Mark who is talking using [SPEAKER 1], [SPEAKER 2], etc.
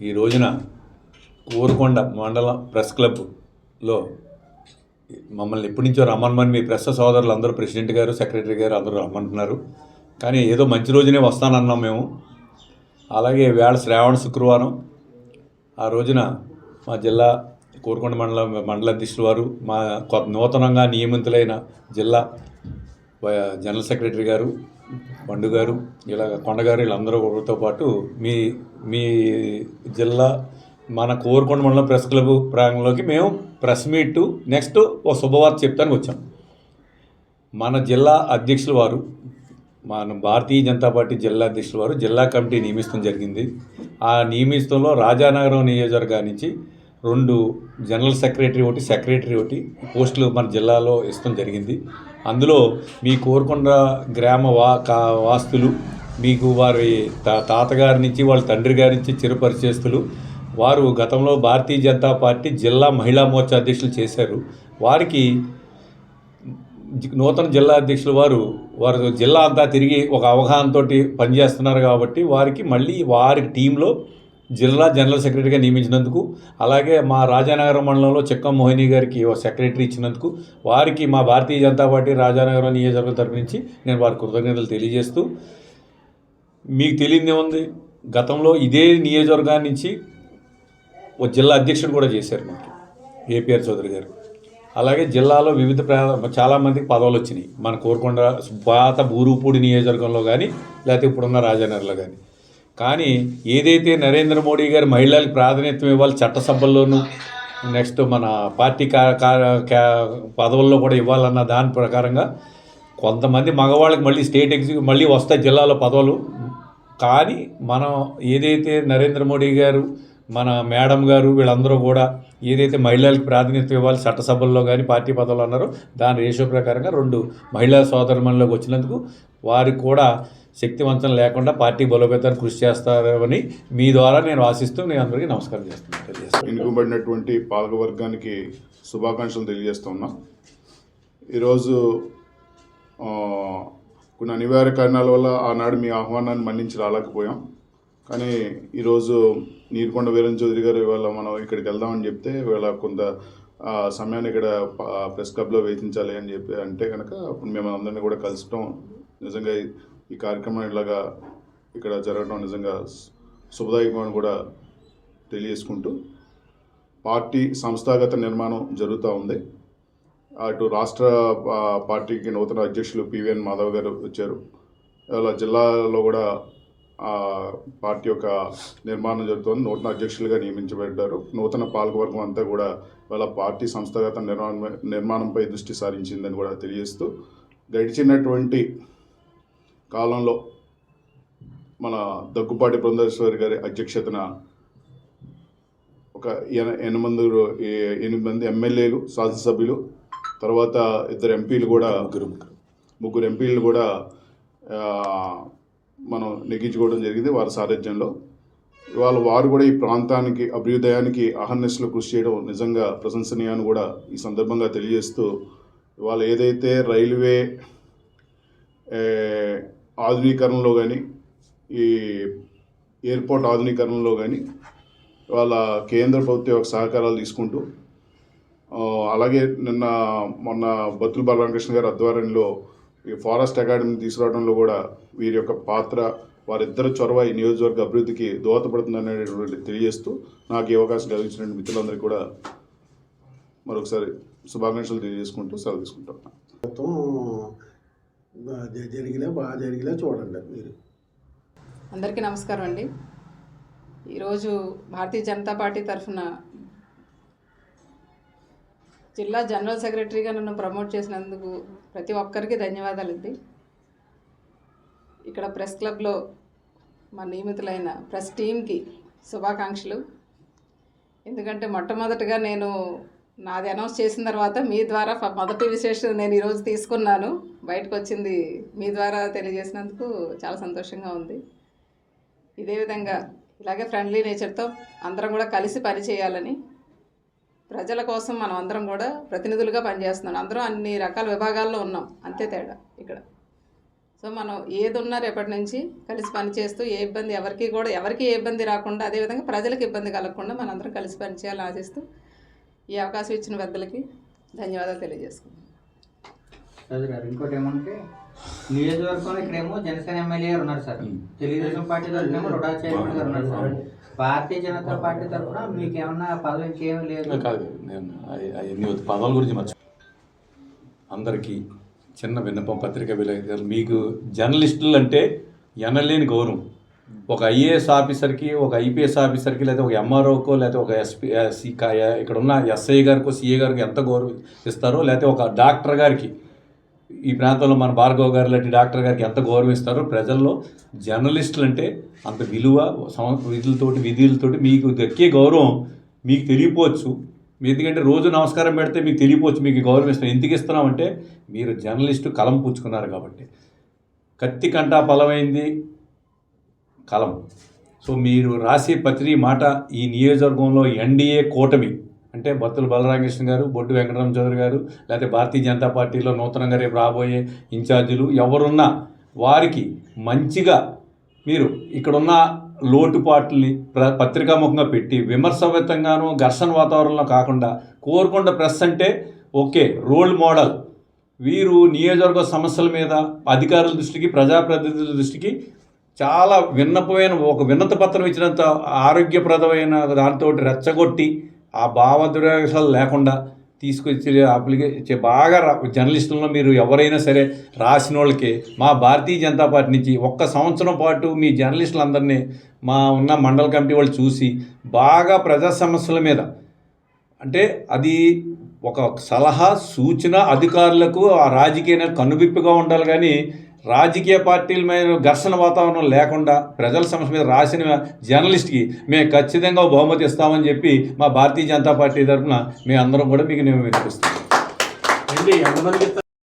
[SPEAKER 1] ఈ రోజున ఊరుకొండ మండలం ప్రెస్ క్లబ్లో మమ్మల్ని ఎప్పటి నుంచో రమ్మని మీ ప్రెస్ సోదరులు అందరూ ప్రెసిడెంట్ గారు సెక్రటరీ గారు అందరూ రమ్మంటున్నారు. కానీ ఏదో మంచి రోజునే వస్తానన్నాం మేము. అలాగే వేళ శ్రావణ శుక్రవారం ఆ రోజున మా జిల్లా కోరుకొండ మండల మండల అధ్యక్షులు వారు మా కొత్త నూతనంగా నియమితులైన జిల్లా జనరల్ సెక్రటరీ గారు పండు గారు ఇలా కొండగారు వీళ్ళందరూతో పాటు మీ మీ జిల్లా మన కోరుకొండ మండలం ప్రెస్ క్లబ్ ప్రాంగంలోకి మేము ప్రెస్ మీట్ నెక్స్ట్ ఒక శుభవార్త చెప్తానికి వచ్చాం. మన జిల్లా అధ్యక్షుల వారు మన భారతీయ జనతా పార్టీ జిల్లా అధ్యక్షుల వారు జిల్లా కమిటీ నియమిస్తం జరిగింది. ఆ నియమిస్తంలో రాజానగరం నియోజకవర్గా నుంచి రెండు జనరల్ సెక్రటరీ ఒకటి సెక్రటరీ ఒకటి పోస్టులు మన జిల్లాలో ఇష్టం జరిగింది. అందులో మీ కోరుకొండ గ్రామ వా కా వాస్తులు మీకు వారి తా తాతగారి నుంచి వాళ్ళ తండ్రి గారి నుంచి చిరపరిచేస్తులు. వారు గతంలో భారతీయ జనతా పార్టీ జిల్లా మహిళా మోర్చా అధ్యక్షులు చేశారు. వారికి నూతన జిల్లా అధ్యక్షులు వారు వారు జిల్లా అంతా తిరిగి ఒక అవగాహనతోటి పనిచేస్తున్నారు కాబట్టి వారికి మళ్ళీ వారి టీంలో జిల్లా జనరల్ సెక్రటరీగా నియమించినందుకు అలాగే మా రాజానగరం మండలంలో చెక్కం మోహిని గారికి ఒక సెక్రటరీ ఇచ్చినందుకు వారికి మా భారతీయ జనతా పార్టీ రాజానగరం నియోజకవర్గం తరపు నుంచి నేను వారి కృతజ్ఞతలు తెలియజేస్తూ మీకు తెలియదే ఉంది గతంలో ఇదే నియోజకవర్గాన్ని నుంచి ఓ జిల్లా అధ్యక్షుడు కూడా చేశారు మాకు ఏపీఆర్ చౌదరి గారు. అలాగే జిల్లాలో వివిధ ప్రా చాలామందికి పదవులు వచ్చినాయి మన కోరుకొండ పాత బూరుపూడి నియోజకవర్గంలో కానీ లేకపోతే ఇప్పుడున్న రాజానగర్లో కానీ కానీ ఏదైతే నరేంద్ర మోడీ గారు మహిళలకు ప్రాధాన్యత ఇవ్వాలి చట్టసభల్లోనూ నెక్స్ట్ మన పార్టీ పదవుల్లో కూడా ఇవ్వాలన్న దాని ప్రకారంగా కొంతమంది మగవాళ్ళకి మళ్ళీ స్టేట్ ఎగ్జిక్యూ మళ్ళీ వస్తాయి జిల్లాలో పదవులు. కానీ మనం ఏదైతే నరేంద్ర మోడీ గారు మన మేడం గారు వీళ్ళందరూ కూడా ఏదైతే మహిళలకు ప్రాతినిధ్యం ఇవ్వాలి చట్టసభల్లో కానీ పార్టీ పదవులు అన్నారో దాని రేషియో ప్రకారంగా రెండు మహిళా సోదరుమణిలోకి వచ్చినందుకు వారికి కూడా శక్తివంతం లేకుండా పార్టీ బలోపేతానికి కృషి చేస్తారని మీ ద్వారా నేను ఆశిస్తూ నేను అందరికీ నమస్కారం చేస్తున్నాను.
[SPEAKER 2] ఎన్నుకోబడినటువంటి పాలక వర్గానికి శుభాకాంక్షలు తెలియజేస్తూ ఉన్నాం. ఈరోజు ఆ, కొన్ని అనివార్య కారణాల వల్ల ఆనాడు మీ ఆహ్వానాన్ని మన్నించి రాలేకపోయాం. కానీ ఈరోజు నీరుకొండ వీరం చౌదరి గారు ఇవాళ మనం ఇక్కడికి వెళ్దామని చెప్తే ఇవాళ కొంత ఆ, సమయాన్ని ఇక్కడ ప్రెస్ క్లబ్లో వేధించాలి అని చెప్పి అంటే కనుక అప్పుడు మేము అందరినీ కూడా కలుసుకోవడం నిజంగా ఈ- కార్యక్రమం ఇలాగా ఇక్కడ జరగడం నిజంగా శుభదాయకమని కూడా తెలియజేసుకుంటూ పార్టీ సంస్థాగత నిర్మాణం జరుగుతూ ఉంది. అటు రాష్ట్ర పార్టీకి నూతన అధ్యక్షులు పివిఎన్ మాధవ్ గారు వచ్చారు. అలా జిల్లాలో కూడా పార్టీ యొక్క నిర్మాణం జరుగుతుంది. నూతన అధ్యక్షులుగా నియమించబడ్డారు. నూతన పాలకవర్గం అంతా కూడా వాళ్ళ పార్టీ సంస్థాగత నిర్మాణం నిర్మాణంపై దృష్టి సారించిందని కూడా తెలియజేస్తూ గడిచినటువంటి కాలంలో మన దగ్గుపాటి బృందేశ్వరి గారి అధ్యక్షతన ఒక ఎన- ఎనిమిది ఎనిమిది మంది ఎమ్మెల్యేలు శాసనసభ్యులు తర్వాత ఇద్దరు ఎంపీలు కూడా
[SPEAKER 1] ముగ్గురు ముగ్గురు.
[SPEAKER 2] ఎంపీలు కూడా మనం నెగ్గించుకోవడం జరిగింది వారి సారథ్యంలో. ఇవాళ వారు కూడా ఈ ప్రాంతానికి అభ్యుదయానికి అహర్నిశలు కృషి చేయడం నిజంగా ప్రశంసనీయాన్ని కూడా ఈ సందర్భంగా తెలియజేస్తూ ఇవాళ ఏదైతే రైల్వే ఆధునీకరణలో కానీ ఈ ఎయిర్పోర్ట్ ఆధునీకరణలో కానీ వాళ్ళ కేంద్ర ప్రభుత్వం యొక్క సహకారాలు తీసుకుంటూ అలాగే నిన్న మొన్న బతులు బలరామకృష్ణ గారి ఆధ్వర్యంలో ఈ ఫారెస్ట్ అకాడమీ తీసుకురావడంలో కూడా వీరి యొక్క పాత్ర వారిద్దరి చొరవ ఈ నియోజకవర్గ అభివృద్ధికి దోహదపడుతుంది అనేటువంటి తెలియజేస్తూ నాకు ఈ అవకాశం కలిగించిన మిత్రులందరికీ కూడా మరొకసారి శుభాకాంక్షలు తెలియజేసుకుంటూ సెలవు తీసుకుంటాం.
[SPEAKER 3] జరిగినా బాగా జరిగినా చూడండి మీరు.
[SPEAKER 4] అందరికీ నమస్కారం అండి. ఈరోజు భారతీయ జనతా పార్టీ తరఫున జిల్లా జనరల్ సెక్రటరీగా నన్ను ప్రమోట్ చేసినందుకు ప్రతి ఒక్కరికి ధన్యవాదాలండి. ఇక్కడ ప్రెస్ క్లబ్లో మా నియమితులైన ప్రెస్ టీంకి శుభాకాంక్షలు. ఎందుకంటే మొట్టమొదటిగా నేను నాది అనౌన్స్ చేసిన తర్వాత మీ ద్వారా మొదటి విశేషం నేను ఈరోజు తీసుకున్నాను. బయటకు వచ్చింది మీ ద్వారా తెలియజేసినందుకు చాలా సంతోషంగా ఉంది. ఇదే విధంగా ఇలాగే ఫ్రెండ్లీ నేచర్తో అందరం కూడా కలిసి పని చేయాలని ప్రజల కోసం మనం అందరం కూడా ప్రతినిధులుగా పనిచేస్తున్నాం. అందరం అన్ని రకాల విభాగాల్లో ఉన్నాం. అంతే తేడా ఇక్కడ. సో మనం ఏది ఉన్నా రేపటి నుంచి కలిసి పనిచేస్తూ ఏ ఇబ్బంది ఎవరికి కూడా ఎవరికి ఏ ఇబ్బంది రాకుండా అదేవిధంగా ప్రజలకు ఇబ్బంది కలగకుండా మనందరం కలిసి పనిచేయాలని ఆశిస్తూ ఈ అవకాశం ఇచ్చిన పెద్దలకి ధన్యవాదాలు తెలియజేసుకుంటాం
[SPEAKER 5] రాజు గారు ఇంకోటి ఏమంటే నియోజకవర్గంలో ఇక్కడేమో జనసేన ఎమ్మెల్యే గారు ఉన్నారు సార్. తెలుగుదేశం పార్టీ తరఫునేమో రుడా చైర్మన్ గారు ఉన్నారు సార్. భారతీయ జనతా పార్టీ తరఫున మీకు ఏమన్నా పదవి ఇంకేమీ లేదు?
[SPEAKER 1] కాదు నేను. పదాల గురించి మర్చి అందరికీ చిన్న విన్నపం పత్రిక విలేకరులు మీకు జర్నలిస్టులు అంటే ఎనలేని గౌరవం. ఒక ఐఏఎస్ ఆఫీసర్కి ఒక ఐపీఎస్ ఆఫీసర్కి లేదా ఒక ఎంఆర్ఓకో లేదా ఒక ఎస్పీ ఇక్కడ ఉన్న ఎస్ఐ గారికో సిఏ గారికి ఎంత గౌరవం ఇస్తారో లేకపోతే ఒక డాక్టర్ గారికి ఈ ప్రాంతంలో మన భార్గవ్ గారు లాంటి డాక్టర్ గారికి ఎంత గౌరవిస్తారో ప్రజల్లో జర్నలిస్టులు అంటే అంత విలువ విధులతోటి విధులతోటి మీకు దక్కే గౌరవం మీకు తెలియపోవచ్చు. మీ ఎందుకంటే రోజు నమస్కారం పెడితే మీకు తెలియపోవచ్చు మీకు గౌరవం ఇస్తాం ఎందుకు ఇస్తున్నామంటే మీరు జర్నలిస్టు కలం పుచ్చుకున్నారు కాబట్టి. కత్తి కంటా బలమైంది కలం. సో మీరు రాసే ప్రతి మాట ఈ నియోజకవర్గంలో ఎన్డీఏ కూటమి అంటే బత్తుల బలరామకృష్ణ గారు బొడ్డు వెంకటరామ చౌదరి గారు లేకపోతే భారతీయ జనతా పార్టీలో నూతనంగా రేపు రాబోయే ఇన్ఛార్జీలు ఎవరున్నా వారికి మంచిగా మీరు ఇక్కడున్న లోటుపాట్లని ప్ర పత్రికాముఖంగా పెట్టి విమర్శవంతంగాను ఘర్షణ వాతావరణంలో కాకుండా కోరుకొండ ప్రెస్ అంటే ఓకే రోల్ మోడల్. వీరు నియోజకవర్గ సమస్యల మీద అధికారుల దృష్టికి ప్రజాప్రతినిధుల దృష్టికి చాలా విన్నపమైన ఒక విన్నత పత్రం ఇచ్చినంత ఆరోగ్యప్రదమైన దాంతో రెచ్చగొట్టి ఆ భావదురేషాలు లేకుండా తీసుకొచ్చి అప్లికే బాగా జర్నలిస్టులను మీరు ఎవరైనా సరే రాసిన వాళ్ళకి మా భారతీయ జనతా పార్టీ నుంచి ఒక్క సంవత్సరం పాటు మీ జర్నలిస్టులందరినీ మా ఉన్న మండల కమిటీ వాళ్ళు చూసి బాగా ప్రజా సమస్యల మీద అంటే అది ఒక సలహా సూచన అధికారులకు ఆ రాజకీయ కనువిప్పుగా ఉండాలి కానీ రాజకీయ పార్టీల మీద ఘర్షణ వాతావరణం లేకుండా ప్రజల సమస్య మీద రాసిన జర్నలిస్ట్కి మేము ఖచ్చితంగా బహుమతి ఇస్తామని చెప్పి మా భారతీయ జనతా పార్టీ తరఫున మీ అందరం కూడా మీకు నేను వినిపిస్తాం